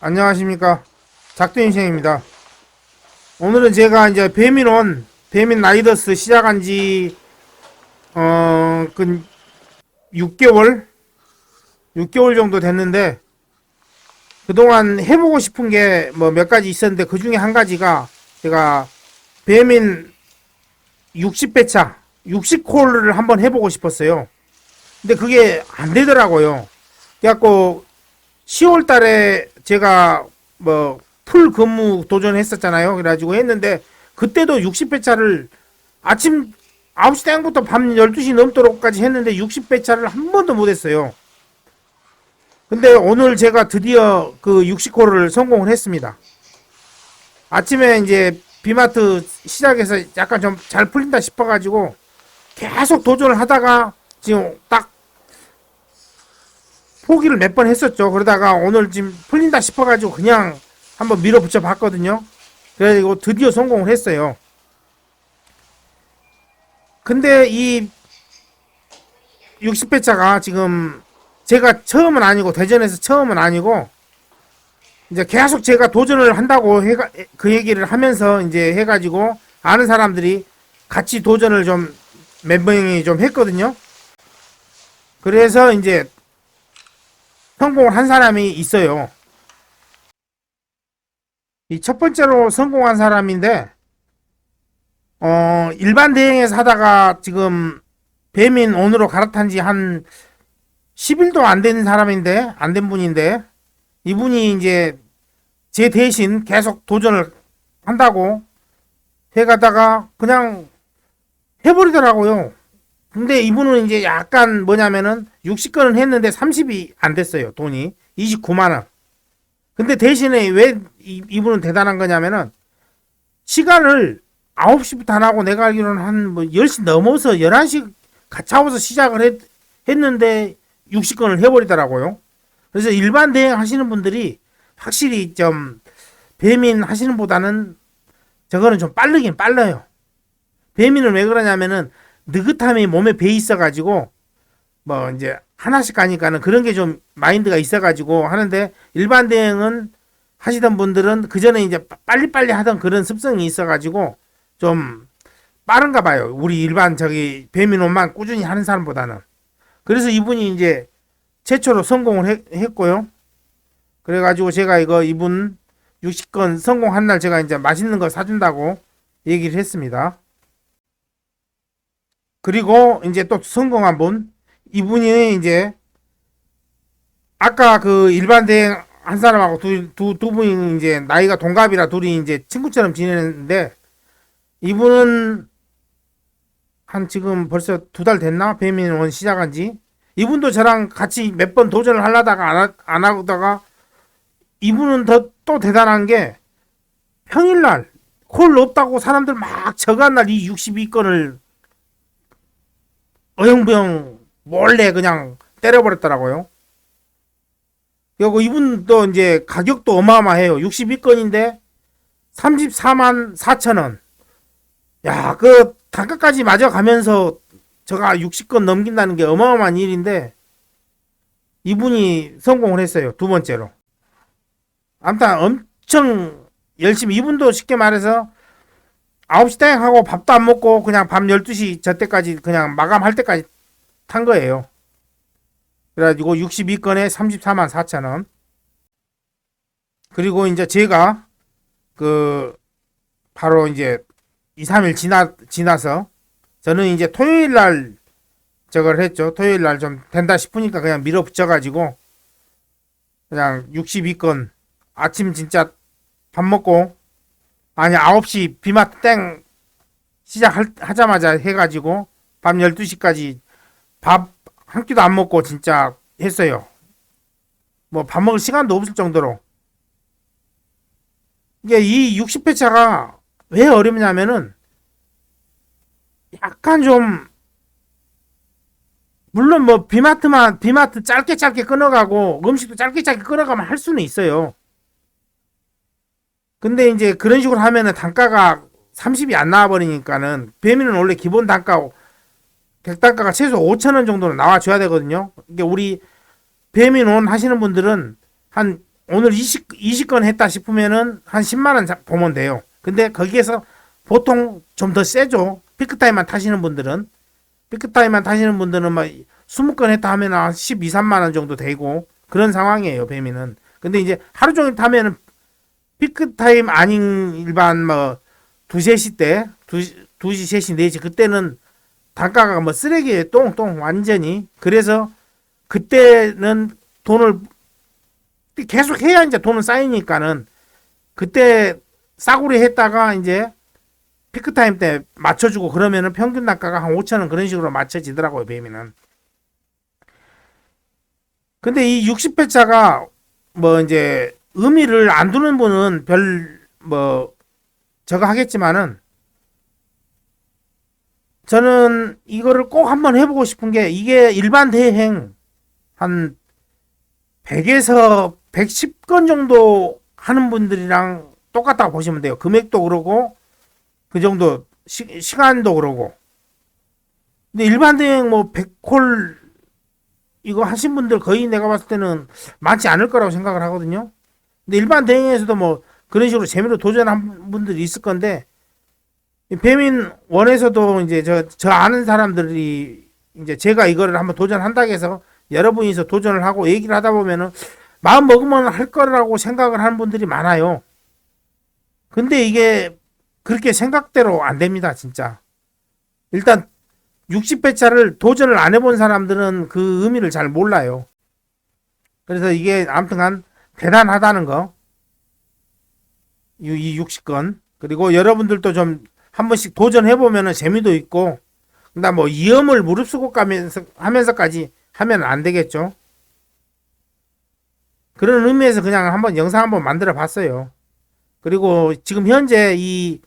안녕하십니까. 작두인생입니다. 오늘은 제가 이제 배민원 배민 라이더스 시작한 지 어, 그 6개월? 6개월 정도 됐는데 그동안 해보고 싶은 게 뭐 몇 가지 있었는데 그 중에 한 가지가 제가 배민 60배차 60콜을 한번 해보고 싶었어요. 근데 그게 안 되더라고요. 그래갖고 10월 달에 제가 뭐 풀 근무 도전했었잖아요. 그래가지고 했는데 그때도 60회차를 아침 9시 땡부터 밤 12시 넘도록까지 했는데 60회차를 한 번도 못 했어요. 근데 오늘 제가 드디어 그 60호를 성공을 했습니다. 아침에 이제 비마트 시작해서 약간 좀 잘 풀린다 싶어가지고 계속 도전을 하다가 지금 딱 포기를 몇 번 했었죠. 그러다가 오늘 지금 풀린다 싶어가지고 그냥 한번 밀어붙여 봤거든요. 그래가지고 드디어 성공을 했어요. 근데 이 60회차가 지금 제가 처음은 아니고 대전에서 처음은 아니고 이제 계속 제가 도전을 한다고 해가 그 얘기를 하면서 이제 해가지고 아는 사람들이 같이 도전을 좀 몇 명이 좀 했거든요. 그래서 이제 성공을 한 사람이 있어요. 이 첫 번째로 성공한 사람인데, 어, 일반 대행에서 하다가 지금 배민 온으로 갈아탄 지 한 10일도 안 된 사람인데, 안 된 분인데, 이분이 이제 제 대신 계속 도전을 한다고 해가다가 그냥 해버리더라고요. 근데 이분은 이제 약간 뭐냐면은 60건은 했는데 30이 안 됐어요. 돈이 29만 원. 근데 대신에 왜 이, 이분은 대단한 거냐면은 시간을 9시부터 안 하고 내가 알기로는 한 뭐 10시 넘어서 11시 가차워서 시작을 했, 했는데 60건을 해버리더라고요. 그래서 일반 대행 하시는 분들이 확실히 좀 배민 하시는 보다는 저거는 좀 빠르긴 빨라요. 배민은 왜 그러냐면은 느긋함이 몸에 배 있어가지고 뭐 이제 하나씩 가니까는 그런 게 좀 마인드가 있어가지고 하는데 일반 대행은 하시던 분들은 그 전에 이제 빨리빨리 하던 그런 습성이 있어가지고 좀 빠른가 봐요. 우리 일반 저기 배민원만 꾸준히 하는 사람보다는. 그래서 이분이 이제 최초로 성공을 했, 했고요. 그래가지고 제가 이거 이분 60건 성공한 날 제가 이제 맛있는 거 사준다고 얘기를 했습니다. 그리고 이제 또 성공한 분 이분이 이제 아까 그 일반 대행 한 사람하고 두, 두, 두 분이 이제 나이가 동갑이라 둘이 이제 친구처럼 지내는데 이분은 한 지금 벌써 두 달 됐나? 배민원 시작한 지. 이분도 저랑 같이 몇 번 도전을 하려다가 안, 하, 안 하다가 이분은 더 또 대단한 게 평일날 콜 없다고 사람들 막 저간 날 이 62건을 어영부영 몰래 그냥 때려버렸더라고요. 그리고 이분도 이제 가격도 어마어마해요. 62건인데 34만 4천 원. 야, 그 단가까지 맞아가면서 제가 60건 넘긴다는 게 어마어마한 일인데 이분이 성공을 했어요. 두 번째로. 아무튼 엄청 열심히 이분도 쉽게 말해서 9시 땡 하고 밥도 안 먹고 그냥 밤 12시 저 때까지 그냥 마감할 때까지 탄 거예요. 그래가지고 62건에 34만 4천 원. 그리고 이제 제가 그 바로 이제 2, 3일 지나 지나서 저는 이제 토요일 날 저걸 했죠. 토요일 날 좀 된다 싶으니까 그냥 밀어붙여 가지고 그냥 62건 아침 진짜 밥 먹고 아니 9시 비마트 땡 시작하자마자 해가지고 밤 12시까지 밥 한 끼도 안 먹고 진짜 했어요. 뭐 밥 먹을 시간도 없을 정도로. 이게 이 60회차가 왜 어렵냐면은 약간 좀 물론 뭐 비마트만 비마트 짧게 짧게 끊어가고 음식도 짧게 짧게 끊어가면 할 수는 있어요. 근데 이제 그런 식으로 하면은 단가가 30이 안 나와버리니까는 배민은 원래 기본 단가 백단가가 최소 5천 원 정도는 나와줘야 되거든요. 이게 우리 배민원 하시는 분들은 한 오늘 20, 20건 했다 싶으면은 한 10만원 보면 돼요. 근데 거기에서 보통 좀 더 세죠. 피크타임만 타시는 분들은. 피크타임만 타시는 분들은 막 20건 했다 하면 한 12, 3만원 정도 되고 그런 상황이에요. 뱀이는. 근데 이제 하루 종일 타면은 피크타임 아닌 일반 뭐 2, 3시 때 2시, 2시, 3시, 4시 그때는 단가가 뭐 쓰레기에 똥똥 완전히. 그래서 그때는 돈을 계속 해야 이제 돈은 쌓이니까는 그때 싸구려 했다가 이제 피크타임 때 맞춰주고 그러면은 평균 단가가 한 5천 원 그런 식으로 맞춰지더라고요 뱀이는 근데 이 60회차가 뭐 이제 의미를 안 두는 분은 별 뭐 저거 하겠지만은 저는 이거를 꼭 한번 해보고 싶은 게 이게 일반 대행 한 100에서 110건 정도 하는 분들이랑 똑같다고 보시면 돼요. 금액도 그러고 그 정도 시, 시간도 그러고. 근데 일반 대행 뭐 100콜 이거 하신 분들 거의 내가 봤을 때는 많지 않을 거라고 생각을 하거든요. 근데 일반 대행에서도 뭐 그런 식으로 재미로 도전한 분들이 있을 건데 이 배민 원에서도 이제 저, 저 아는 사람들이 이제 제가 이거를 한번 도전한다고 해서 여러분이서 도전을 하고 얘기를 하다 보면은 마음 먹으면 할 거라고 생각을 하는 분들이 많아요. 근데 이게 그렇게 생각대로 안 됩니다, 진짜. 일단 60회차를 도전을 안 해본 사람들은 그 의미를 잘 몰라요. 그래서 이게 아무튼간 대단하다는 거. 이, 이 60건. 그리고 여러분들도 좀 한 번씩 도전해보면 재미도 있고, 그다음 뭐 위험을 무릅쓰고 가면서, 하면서까지 하면 안 되겠죠. 그런 의미에서 그냥 한번 영상 한번 만들어 봤어요. 그리고 지금 현재 이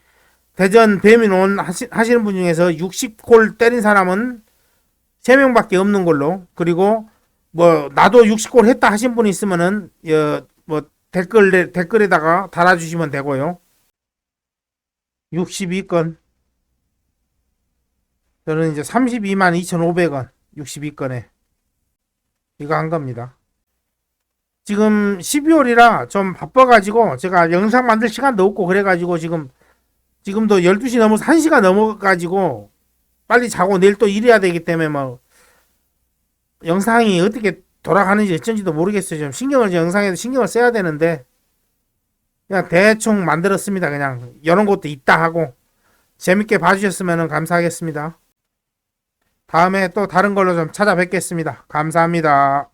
대전 배민원 하시, 하시는 분 중에서 60골 때린 사람은 3명밖에 없는 걸로 그리고 뭐 나도 60골 했다 하신 분 있으면은 어, 뭐 댓글 댓글에다가 달아주시면 되고요. 62건 저는 이제 32만 2,500원 62건에 이거 한 겁니다. 지금 12월이라 좀 바빠가지고 제가 영상 만들 시간도 없고 그래가지고 지금 지금도 12시 넘어서 1시가 넘어가지고 빨리 자고 내일 또 일해야 되기 때문에 뭐 영상이 어떻게 돌아가는지 어쩐지도 모르겠어요. 좀 신경을 영상에도 신경을 써야 되는데 그냥 대충 만들었습니다. 그냥 이런 것도 있다 하고 재밌게 봐주셨으면 감사하겠습니다. 다음에 또 다른 걸로 좀 찾아뵙겠습니다. 감사합니다.